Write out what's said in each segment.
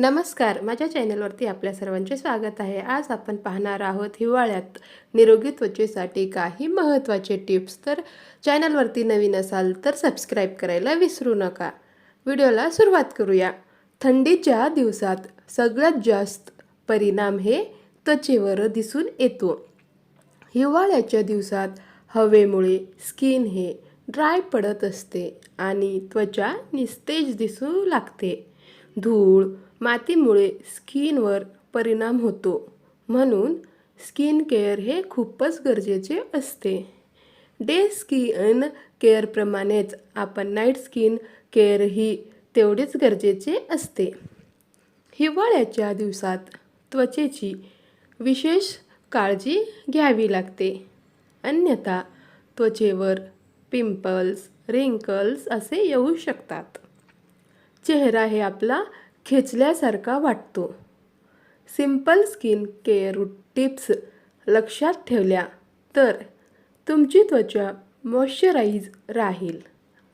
नमस्कार माझ्या चॅनलवरती आपल्या सर्वांचे स्वागत आहे. आज आपण पाहणार आहोत हिवाळ्यात निरोगी त्वचेसाठी काही महत्त्वाचे टिप्स. तर चॅनलवरती नवीन असाल तर सबस्क्राईब करायला विसरू नका. व्हिडिओला सुरुवात करूया. थंडीच्या दिवसात सगळ्यात जास्त परिणाम हे त्वचेवर दिसून येतो. हिवाळ्याच्या दिवसात हवेमुळे स्किन हे ड्राय पडत असते आणि त्वचा निस्तेज दिसू लागते. धूळ मातीमुळे स्किनवर परिणाम होतो. म्हणून स्किन केअर हे खूपच गरजेचे असते. डे स्किन केअरप्रमाणेच आपण नाईट स्किन केअर ही तेवढेच गरजेचे असते. हिवाळ्याच्या दिवसात त्वचेची विशेष काळजी घ्यावी लागते. अन्यथा त्वचेवर पिंपल्स रिंकल्स असे येऊ शकतात. चेहरा हे आपला खेचल्यासारखा वाटतो. सिंपल स्किन केअर टिप्स लक्षात ठेवल्या तर तुमची त्वचा मॉइश्चराईज राहील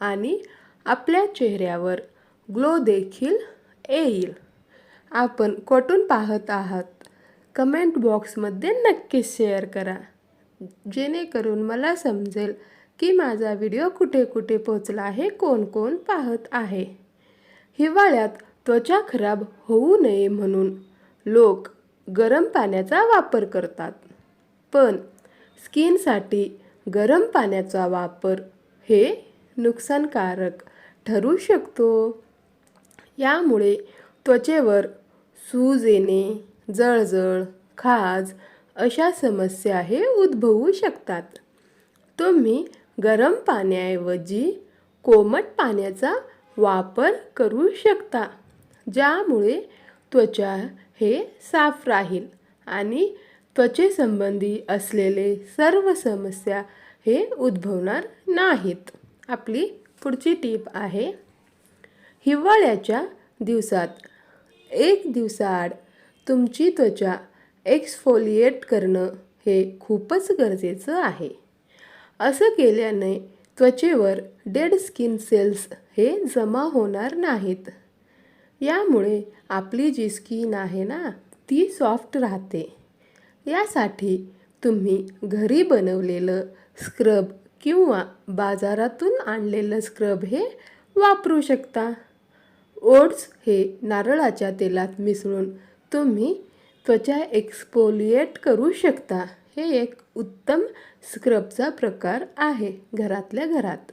आणि आपल्या चेहऱ्यावर ग्लो देखील येईल. आपण कुठून पाहत आहात. कमेंट बॉक्समध्ये नक्कीच शेअर करा. जेणेकरून मला समजेल की माझा व्हिडिओ कुठे कुठे पोचला आहे कोण कोण पाहत आहे. हिवाळ्यात त्वचा खराब होऊ नये म्हणून. लोक गरम पाण्याचा वापर करतात. पण स्किनसाठी गरम पाण्याचा वापर हे नुकसानकारक ठरू शकतो. यामुळे त्वचेवर सूज येणे जळजळ खाज अशा समस्या हे उद्भवू शकतात. तुम्ही गरम पाण्याऐवजी कोमट पाण्याचा वापर करू शकता. ज्यामुळे त्वचा हे साफ राहील आणि त्वचेसंबंधी असलेले सर्व समस्या हे उद्भवणार नाहीत. आपली पुढची टीप आहे हिवाळ्याच्या दिवसात एक दिवसाआड तुमची त्वचा एक्सफोलिएट करणं हे खूपच गरजेचं आहे. असं केल्याने त्वचेवर डेड स्किन सेल्स हे जमा होणार नाहीत. यामुळे आपली जी स्किन आहे ना ती सॉफ्ट राहते. यासाठी तुम्ही घरी बनवलेलं स्क्रब किंवा बाजारातून आणलेलं स्क्रब हे वापरू शकता. ओट्स हे नारळाच्या तेलात मिसळून तुम्ही त्वचा एक्सपोलिएट करू शकता. हे एक उत्तम स्क्रबचा प्रकार आहे घरातल्या घरात.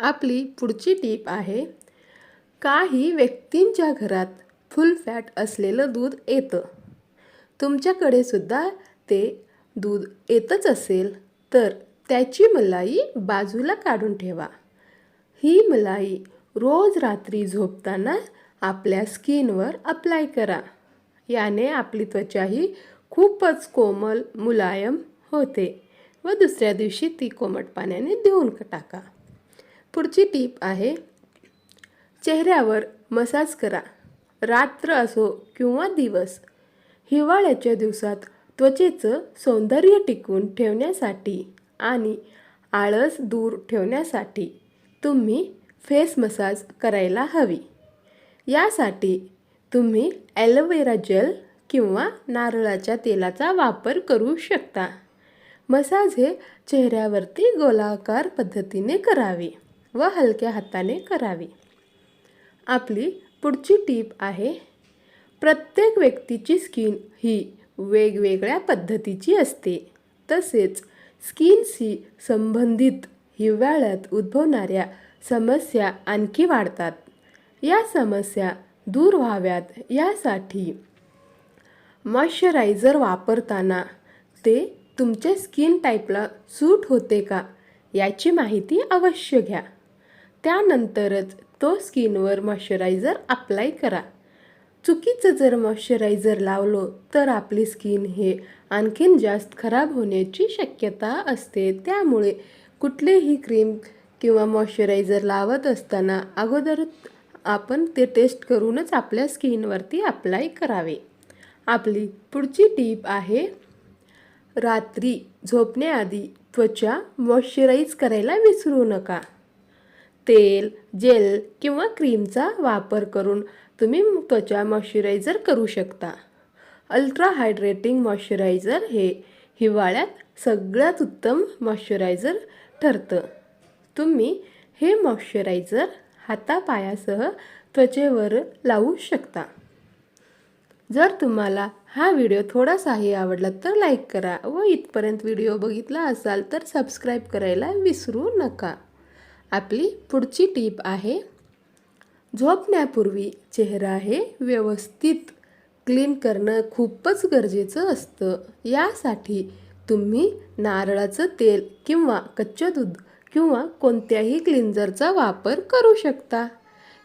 आपली पुढची टीप आहे काही व्यक्तींच्या घरात फुल फॅट असलेलं दूध येतं. तुमच्याकडे सुद्धा ते दूध येतच असेल तर त्याची मलाई बाजूला काढून ठेवा. ही मलाई रोज रात्री झोपताना आपल्या स्किनवर अप्लाय करा. याने आपली त्वचाही खूपच कोमल मुलायम होते व दुसऱ्या दिवशी ती कोमट पाण्याने धुवून टाका. पुढची टीप आहे चेहऱ्यावर मसाज करा. रात्र असो किंवा दिवस हिवाळ्याच्या दिवसात त्वचेचं सौंदर्य टिकवून ठेवण्यासाठी आणि आळस दूर ठेवण्यासाठी तुम्ही फेस मसाज करायला हवी. यासाठी तुम्ही ॲलोवेरा जेल किंवा नारळाच्या तेलाचा वापर करू शकता. मसाज हे चेहऱ्यावरती गोलाकार पद्धतीने करावे व हलक्या हाताने करावे. आपली पुढची टीप आहे. प्रत्येक व्यक्तीची स्किन ही वेगवेगळ्या पद्धतीची असते. तसेच स्किनशी संबंधित हिवाळ्यात उद्भवणाऱ्या समस्या आणखी वाढतात. या समस्या दूर व्हाव्यात यासाठी मॉइश्चरायझर वापरताना ते तुमच्या स्किन टाईपला सूट होते का याची माहिती अवश्य घ्या. त्यानंतरच तो स्किनवर मॉइश्चरायझर अप्लाय करा. चुकीचं जर मॉइश्चरायझर लावलो तर आपली स्किन हे आणखीन जास्त खराब होण्याची शक्यता असते. त्यामुळे कुठलेही क्रीम किंवा मॉइश्चरायझर लावत असताना अगोदर आपण ते टेस्ट करूनच आपल्या स्किनवरती अप्लाय करावे. आपली पुढची टीप आहे रात्री झोपण्याआधी त्वचा मॉइश्चराईज करायला विसरू नका. तेल जेल किंवा क्रीमचा वापर करून तुम्ही त्वचा मॉइश्चरायझर करू शकता. अल्ट्रा हायड्रेटिंग मॉइश्चरायझर हे हिवाळ्यात सगळ्यात उत्तम मॉइश्चरायझर ठरतं. तुम्ही हे मॉइश्चरायझर हातापायासह त्वचेवर लावू शकता. जर तुम्हाला हा व्हिडिओ थोडासाही आवडला तर लाईक करा व इथपर्यंत व्हिडिओ बघितला असाल तर सबस्क्राईब करायला विसरू नका. आपली पुढची टीप आहे. झोपण्यापूर्वी चेहरा हे व्यवस्थित क्लीन करणं खूपच गरजेचं असतं. यासाठी तुम्ही नारळाचं तेल किंवा कच्चं दूध किंवा कोणत्याही क्लिन्झरचा वापर करू शकता.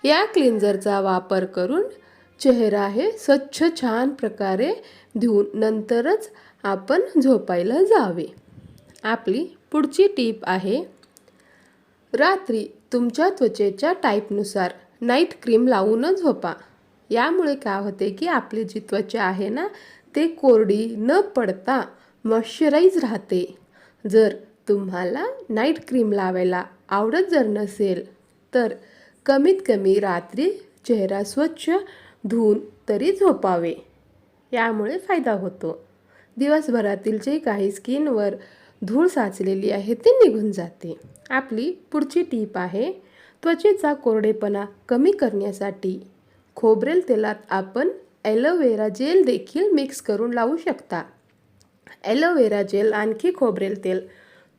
या क्लिन्झरचा वापर करून चेहरा हे स्वच्छ छान प्रकारे धुवून नंतरच आपण झोपायला जावे. आपली पुढची टीप आहे. रात्री तुमच्या त्वचेच्या टाईपनुसार नाईट क्रीम लावूनच झोपा. यामुळे काय होते की आपली जी त्वचा आहे ना ते कोरडी न पडता मॉइश्चराईज राहते. जर तुम्हाला नाईट क्रीम लावायला आवडत जर नसेल तर कमीत कमी रात्री चेहरा स्वच्छ धुवून तरी झोपावे. यामुळे फायदा होतो. दिवसभरातील जे काही स्किनवर धूळ साचलेली आहे ती निघून जाते. आपली पुढची टीप आहे त्वचेचा कोरडेपणा कमी करण्यासाठी खोबरेल तेलात आपण ॲलोवेरा जेल देखील मिक्स करून लावू शकता. ॲलोवेरा जेल आणखी खोबरेल तेल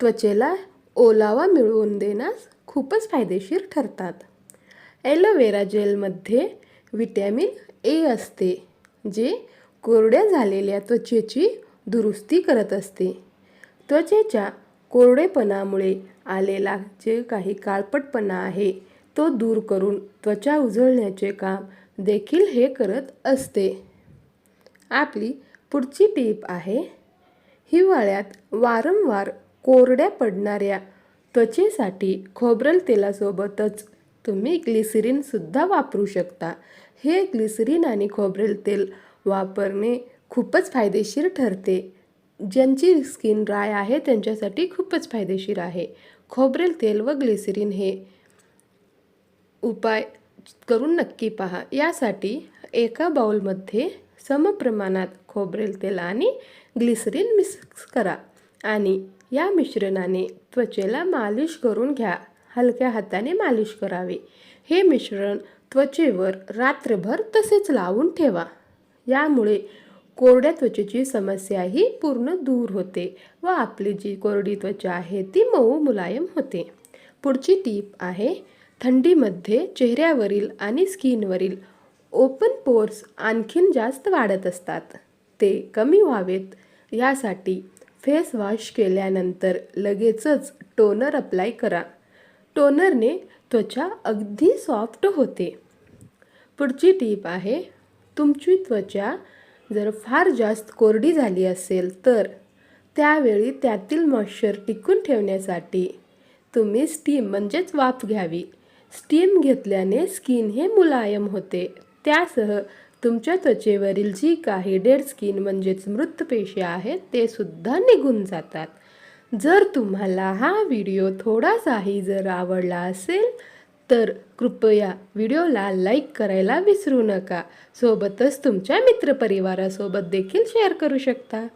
त्वचेला ओलावा मिळवून देण्यास खूपच फायदेशीर ठरतात. ॲलोवेरा जेलमध्ये विटॅमिन ए असते जे कोरड्या झालेल्या त्वचेची दुरुस्ती करत असते. त्वचेच्या कोरडेपणामुळे आलेला जे काही काळपटपणा आहे तो दूर करून त्वचा उजळण्याचे काम देखील हे करत असते. आपली पुढची टीप आहे हिवाळ्यात वारंवार कोरड्या पडणाऱ्या त्वचेसाठी खोबरेल तेलासोबतच तुम्ही ग्लिसरीनसुद्धा वापरू शकता. हे ग्लिसरीन आणि खोबरेल तेल वापरणे खूपच फायदेशीर ठरते. ज्यांची स्किन ड्राय आहे त्यांच्यासाठी खूपच फायदेशीर आहे. खोबरेल तेल व ग्लिसरीन हे उपाय करून नक्की पहा. यासाठी एका बाउलमध्ये समप्रमाणात खोबरेल तेल आणि ग्लिसरीन मिक्स करा आणि या मिश्रणाने त्वचेला मालिश करून घ्या. हलक्या हाताने मालिश करावे. हे मिश्रण त्वचेवर रात्रभर तसेच लावून ठेवा. यामुळे कोरड्या त्वचेची समस्याही पूर्ण दूर होते व आपली जी कोरडी त्वचा आहे ती मऊ मुलायम होते. पुढची टीप आहे थंडीमध्ये चेहऱ्यावरील आणि स्किनवरील ओपन पोर्स आणखीन जास्त वाढत असतात. ते कमी व्हावेत. यासाठी फेस वॉश केल्यानंतर लगेचच टोनर अप्लाय करा. टोनरने त्वचा अगदी सॉफ्ट होते. पुढची टीप आहे तुमची त्वचा जर फार जास्त कोरडी झाली असेल तर त्यावेळी त्यातील मॉइश्चर टिकून ठेवण्यासाठी तुम्ही स्टीम म्हणजेच वाफ घ्यावी. स्टीम घेतल्याने स्किन हे मुलायम होते. त्यासह तुमच्या त्वचेवरील जी काही डेड स्किन म्हणजेच मृत पेशी आहेत ते सुद्धा निघून जातात. जर तुम्हाला हा व्हिडिओ थोडासाही जर आवडला असेल तर कृपया व्हिडिओला लाईक करायला विसरू नका. सोबतच तुमच्या मित्रपरिवारासोबत देखील शेअर करू शकता.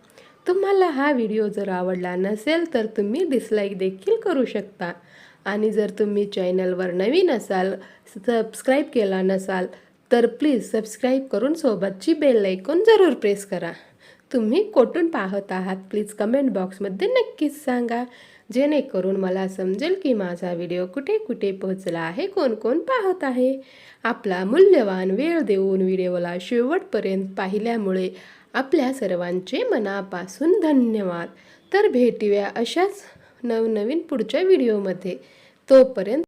तुम्हाला हा व्हिडिओ जर आवडला नसेल तर तुम्ही डिसलाईक देखील करू शकता. आणि जर तुम्ही चॅनलवर नवीन असाल सबस्क्राईब केला नसाल तर प्लीज सबस्क्राईब करून सोबतची बेल ऐकून जरूर प्रेस करा. तुम्ही कोठून पाहत आहात प्लीज कमेंट बॉक्समध्ये नक्कीच सांगा. जेणेकरून मला समजेल की माझा व्हिडिओ कुठे कुठे पोहोचला आहे कोण कोण पाहत आहे. आपला मूल्यवान वेळ देऊन व्हिडिओला शेवटपर्यंत पाहिल्यामुळे आपल्या सर्वांचे मनापासून धन्यवाद. तर भेटूया अशाच नवनवीन पुढच्या व्हिडिओमध्ये. तोपर्यंत